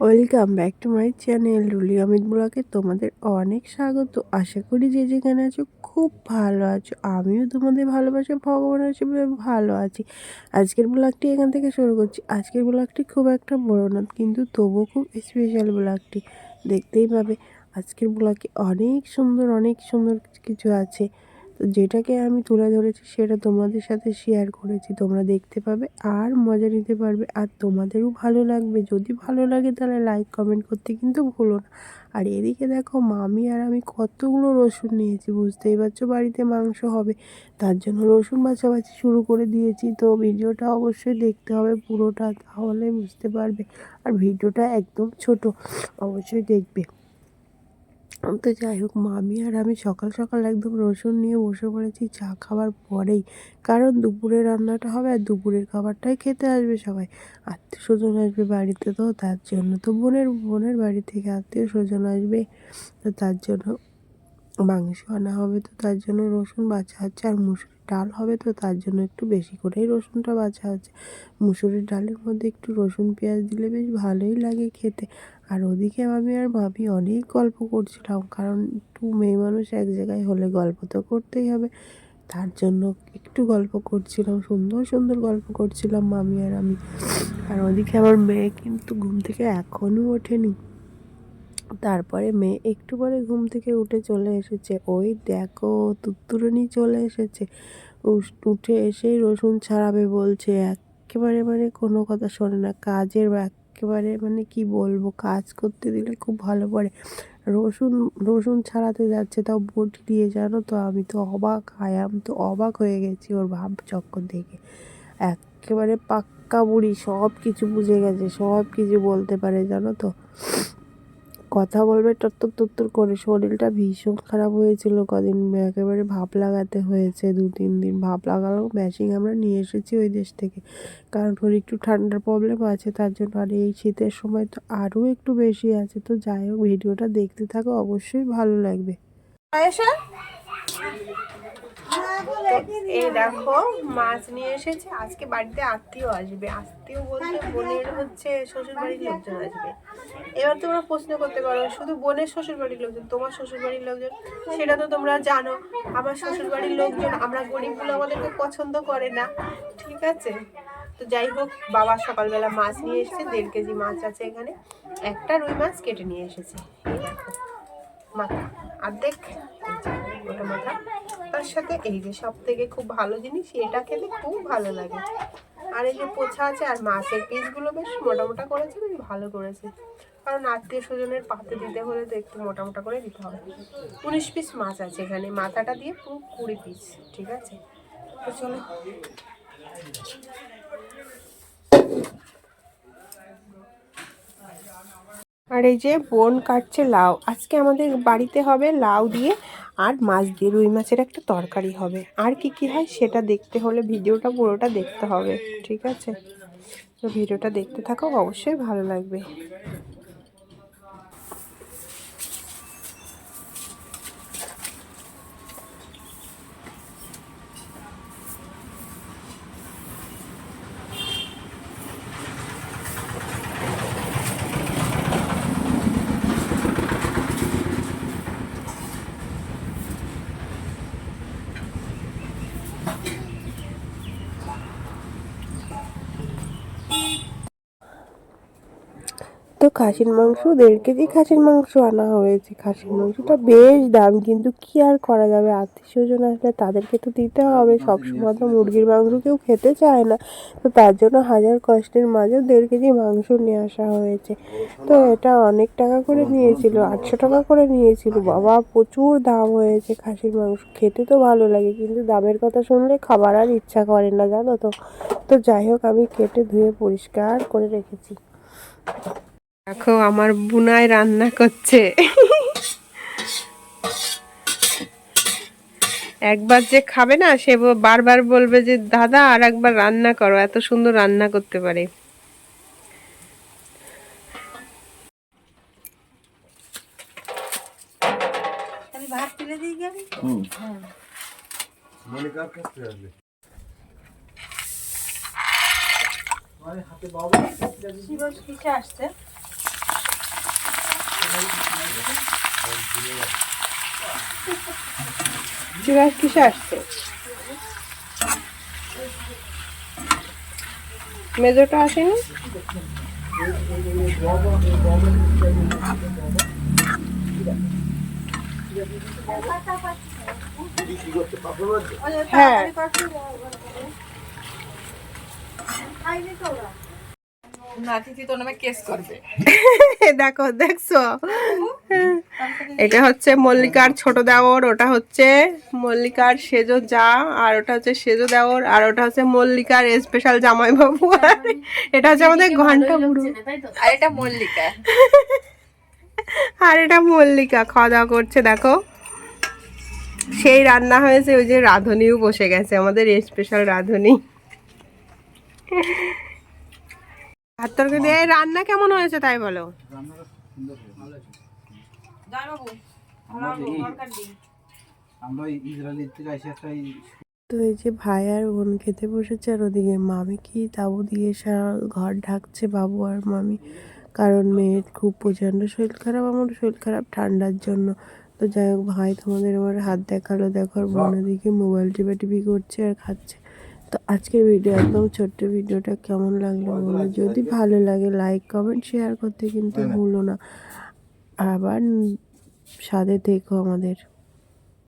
Welcome back to my channel Rulli Amit ব্লগে তোমাদের অনেক স্বাগত। আশা করি যে যেখানে আছো খুব ভালো আছো। আমিও তোমাদের ভালোবাসে, ভগবানের হিসেবে ভালো আছি। আজকের ব্লগটি এখান থেকে শুরু করছি। আজকের ব্লগটি খুব একটা বড় না, কিন্তু তবুও খুব স্পেশাল ব্লগটি দেখতেই পাবে, আজকের ব্লগে অনেক সুন্দর অনেক সুন্দর কিছু আছে। যেটাকে আমি তুলে ধরেছি সেটা তোমাদের সাথে শেয়ার করেছি। তোমরা দেখতে পাবে আর মজা নিতে পারবে আর তোমাদেরও ভালো লাগবে। যদি ভালো লাগে তাহলে লাইক কমেন্ট করতে কিন্তু ভুলো না। আর এদিকে দেখো মামি আর আমি কতগুলো রসুন নিয়েছি, বুঝতেই পারছ? বাড়িতে মাংস হবে, তার জন্য রসুন বাছাবাছি শুরু করে দিয়েছি। তো ভিডিওটা অবশ্যই দেখতে হবে পুরোটা, তাহলে বুঝতে পারবে। আর ভিডিওটা একদম ছোট, অবশ্যই দেখবে। তো যাই হোক, মামি আর আমি সকাল সকাল একদম রসুন নিয়ে বসে পড়েছি চা খাওয়ার পরেই। কারণ দুপুরে রান্নাটা হবে আর দুপুরের খাবারটাই খেতে আসবে সবাই। আত্মীয় স্বজন আসবে বাড়িতে তো, তার জন্য তো বোনের বোনের বাড়ি থেকে আত্মীয় স্বজন আসবে। তো তার জন্য মাংস আনা হবে, তো তার জন্য রসুন বাছা হচ্ছে আর মুসুরির ডাল হবে তো তার জন্য একটু বেশি করেই রসুনটা বাছা হচ্ছে। মুসুরির ডালের মধ্যে একটু রসুন, পেঁয়াজ দিলে বেশ ভালোই লাগে খেতে। আর ওদিকে আমি আর ভাবি অনেক গল্প করছিলাম, কারণ একটু মেয়ে মানুষ এক জায়গায় হলে গল্প তো করতেই হবে। তার জন্য একটু গল্প করছিলাম, সুন্দর সুন্দর গল্প করছিলাম মামি আর আমি। আর ওদিকে আমার মেয়ে কিন্তু ঘুম থেকে এখনও ওঠেনি। তারপরে মেয়ে একটু পরে ঘুম থেকে উঠে চলে এসেছে। ওই দেখো তুত্তুরনি চলে এসেছে। উঠে এসেই রসুন ছাড়াবে বলছে। একেবারে মানে কোনো কথা শোনে না। কাজের একেবারে মানে কি বলব, কাজ করতে দিলে খুব ভালো পড়ে। রসুন রসুন ছাড়াতে যাচ্ছে, তাও বটি দিয়ে, জানো তো? আমি তো অবাক আয়াম তো অবাক হয়ে গেছি ওর ভাব চক্কর দেখে। একেবারে পাক্কা বুড়ি, সব কিছু বুঝে গেছে, সব কিছু বলতে পারে, জানো তো? কথা বলবে টত্তর টত্তর করে শরীরটা ভীষণ খারাপ হয়েছিল কদিন, একেবারে ভাপ লাগাতে হয়েছে, দু তিন দিন ভাপ লাগালো ম্যাশিং আমরা নিয়ে এসেছি ওই দেশ থেকে। কারণ ওর একটু ঠান্ডার প্রবলেম আছে, তার জন্য আর এই শীতের সময় তো আরও একটু বেশি আছে, তো যাই হোক, ভিডিওটা দেখতে থাকো, অবশ্যই ভালো লাগবে। এই দেখো, মাছ নিয়ে এসেছে। আজকে বাড়িতে আত্মীয় আসবে। আত্মীয় বলতে বোনের হচ্ছে শ্বশুর বাড়ির লোকজন আসবে। এবার তোমরা প্রশ্ন করতে পারো, শুধু বোনের শ্বশুর বাড়ির লোকজন, তোমার শ্বশুর বাড়ির লোকজন? সেটা তো তোমরা জানো। আমার শ্বশুর বাড়ির লোকজন, আমরা গরিবগুলো আমাদেরকে পছন্দ করে না। ঠিক আছে? তো যাই হোক, বাবা সকালবেলা মাছ নিয়ে এসেছে। দেড় কেজি মাছ আছে এখানে। একটা রুই মাছ কেটে নিয়ে এসেছে। মাথা। অর্ধেক। ওটা মাথা। তার সাথে, এই যে সব থেকে খুব ভালো জিনিস, এটা খেতে খুব ভালো লাগে। আর এই যে পোছা আছে, আর মাছের পিসগুলো বেশ মোটা মোটা করেছে, বেশ ভালো করেছে। কারণ আত্মীয় স্বজনের পাতে দিতে হলে তো একটু মোটামোটা মোটা করে দিতে হবে। উনিশ পিস মাছ আছে এখানে, মাথাটা দিয়ে পুরো কুড়ি পিস, ঠিক আছে? তো চলো। আর এই যে বোন কাটছে লাউ। আজকে আমাদের বাড়িতে হবে লাউ দিয়ে আর মাছ দিয়ে রুই মাছের একটা তরকারি হবে। আর কি কি হয় সেটা দেখতে হলে ভিডিওটা পুরোটা দেখতে হবে, ঠিক আছে? তো ভিডিওটা দেখতে থাকো, অবশ্যই ভালো লাগবে। তো খাসির মাংস, দেড় কেজি খাসির মাংস আনা হয়েছে। খাসির মাংসটা বেশ দাম, কিন্তু কি আর করা যাবে? আত্মীয় স্বজন আসলে তাদেরকে তো দিতে হবে। সবসময় তো মুরগির মাংস কেউ খেতে চায় না। তো তার জন্য হাজার কষ্টের মাঝেও দেড় কেজি মাংস নিয়ে আসা হয়েছে। তো এটা অনেক টাকা করে নিয়েছিল, আটশো টাকা করে নিয়েছিল। বাবা, প্রচুর দাম হয়েছে খাসির মাংস। খেতে তো ভালো লাগে, কিন্তু দামের কথা শুনলে খাবার আর ইচ্ছা করে না, জানো তো। তো যাই হোক, আমি কেটে ধুয়ে পরিষ্কার করে রেখেছি। দেখো আমার বুনায় রান্না করছে। একবার যে খাবে না সে বারবার বলবে যে দাদা আর একবার রান্না করো এত সুন্দর রান্না করতে পারে। শিবস কিসে আসছে? চুড়ার কিসে আসছে? মেজোটা আসেনি? হ্যাঁ। নাতিথি তোর নামে কেস করবে। দেখো দেখছ? এটা হচ্ছে মল্লিকার ছোট দেওর ওটা হচ্ছে মল্লিকার সেজো যা আর ওটা হচ্ছে সেজো দেওর আর ওটা হচ্ছে মল্লিকার স্পেশাল জামাই বাবু আর এটা হচ্ছে আমাদের ঘণ্টা বুড়ো আর এটা মল্লিকা। আর এটা মল্লিকা খাওয়া দাওয়া করছে দেখো। সেই রান্না হয়েছে ওই যে রাঁধুনিও বসে গেছে আমাদের স্পেশাল রাঁধুনি। ভাত তরকারি দিয়ে। রান্না কেমন হয়েছে তাই বলো? তো এই যে ভাই আর বোন খেতে বসেছে, আর ওদিকে মামি কি তাবু দিয়ে সা- ঘর ঢাকছে, বাবু আর মামি। কারণ মেয়ের খুব প্রচণ্ড শরীর খারাপ, আমার শরীর খারাপ ঠান্ডার জন্য। তো যাই হোক, ভাই তোমাদের আমার হাত দেখাল, দেখো আর বোন ওদিকে মোবাইল টিপা টিপি করছে আর খাচ্ছে। তো আজকের ভিডিও একদম ছোট্ট ভিডিওটা কেমন লাগল বলো যদি ভালো লাগে লাইক কমেন্ট শেয়ার করতে কিন্তু ভুলো না। আবার সাথে থেকো আমাদের।